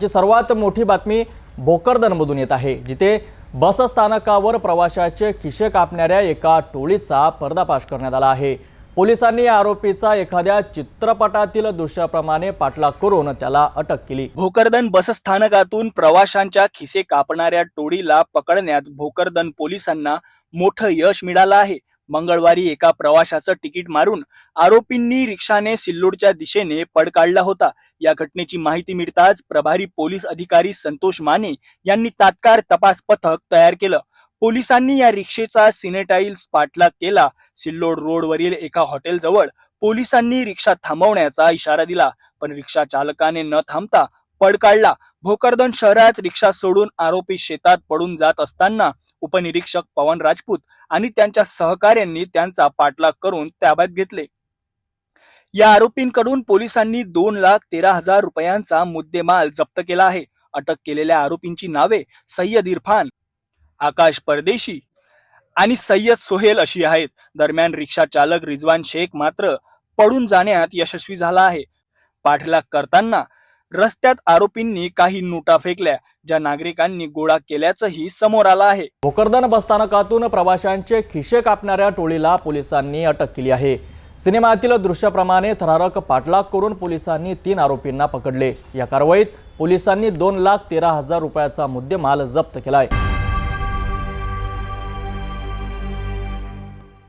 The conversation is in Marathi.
आजची सर्वात मोठी बातमी भोकरदनमधून येत आहे जिथे बसस्थानकावर प्रवाशाचे खिशे कापणाऱ्या एका टोळीचा पर्दापाश करण्यात आला आहे. पोलिसांनी या आरोपीचा एखाद्या चित्रपटातील दृश्याप्रमाणे पाठलाग करून त्याला अटक केली. भोकरदन बसस्थानकातून प्रवाशांच्या खिसे कापणाऱ्या टोळीला पकडण्यात भोकरदन पोलिसांना मोठं यश मिळालं आहे. मंगळवारी एका प्रवाशाचं तिकीट मारून आरोपींनी रिक्षाने सिल्लोडच्या दिशेने पड काढला होता. या घटनेची माहिती मिळताच प्रभारी पोलीस अधिकारी संतोष माने यांनी तात्काळ तपास पथक तयार केलं. पोलिसांनी या रिक्षेचा सिनेटाईल पाठलाग केला. सिल्लोड रोडवरील एका हॉटेलजवळ पोलिसांनी रिक्षा थांबवण्याचा इशारा दिला. पण रिक्षा चालकाने न थांबता पडकाळला भोकरदन शहरात रिक्षा सोडून आरोपी शेतात पडून जात असताना उपनिरीक्षक पवन राजपूत आणि त्यांच्या सहकाऱ्यांनी त्यांचा पाठलाग करून ताब्यात घेतले. या आरोपींकडून पोलिसांनी दोन लाख तेरा हजार रुपयांचा मुद्देमाल जप्त केला आहे. अटक केलेल्या आरोपींची नावे सय्यद इरफान आकाश परदेशी आणि सय्यद सोहेल अशी आहेत. दरम्यान रिक्षा चालक रिजवान शेख मात्र पडून जाण्यात यशस्वी झाला आहे. पाठलाग करताना रस्त्यात आरोपींनी काही नोटा फेकल्या ज्या नागरिकांनी गोळा केल्याचंही समोर आलं आहे. भोकरदन बसस्थानकातून प्रवाशांचे खिशे कापणाऱ्या टोळीला पोलिसांनी अटक केली आहे. सिनेमातील दृश्याप्रमाणे थरारक पाठलाग करून पोलिसांनी तीन आरोपींना पकडले. या कारवाईत पोलिसांनी दोन लाख तेरा हजार रुपयाचा मुद्देमाल जप्त केलाय.